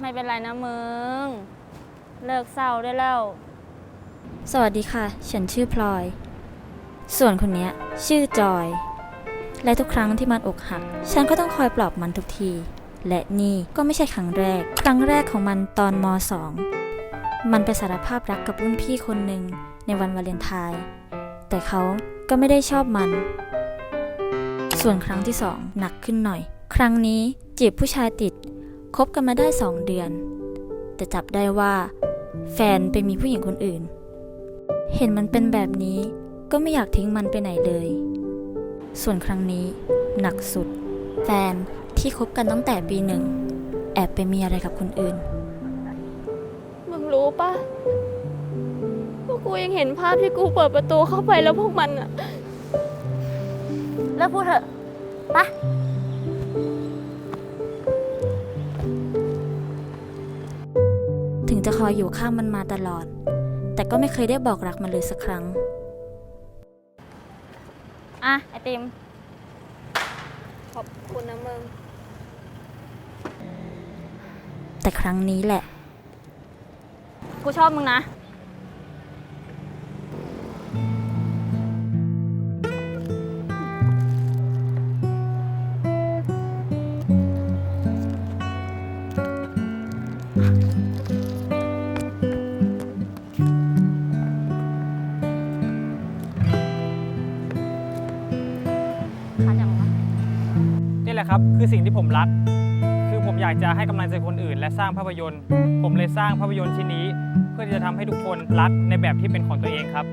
ไม่เป็นไรนะมึง เลิกเศร้าได้แล้ว สวัสดีค่ะ ฉันชื่อพลอย ส่วนคนเนี้ย ชื่อจอย และทุกครั้งที่มันอกหัก ฉันก็ต้องคอยปลอบมันทุกที และนี่ก็ไม่ใช่ครั้งแรก ครั้งแรกของมันตอนม .2 มันไปสารภาพรักกับรุ่นพี่คนหนึ่งในวันวาเลนไทน์แต่เขาก็ไม่ได้ชอบมัน ส่วนครั้งที่สองหนักขึ้นหน่อย ครั้งนี้จีบผู้ชายติดคบกันมาได้สองเดือน แต่จับได้ว่า แฟนไปมีผู้หญิงคนอื่น เห็นมันเป็นแบบนี้ก็ไม่อยากทิ้งมันไปไหนเลย ส่วนครั้งนี้ หนักสุด แฟนที่คบกันตั้งแต่ปีหนึ่ง แอบไปมีอะไรกับคนอื่น มึงรู้ปะว่ากูยังเห็นภาพที่กูเปิดประตูเข้าไปแล้วพวกมันอะแล้วพูดเถอะปะ ถึงจะคอยอยู่ข้างมันมาตลอด แต่ก็ไม่เคยได้บอกรักมันเลยสักครั้ง อะ ไอติม ขอบคุณนะมึง แต่ครั้งนี้แหละ กูชอบมึงนะ คะจังวะนี่แหละครับคือสิ่งที่ผมรัก คือผมอยากจะให้กำลังใจคนอื่น และสร้างภาพยนตร์ ผมเลยสร้างภาพยนตร์ชิ้นนี้ เพื่อที่จะทำให้ทุกคนรักในแบบที่เป็นของตัวเองครับ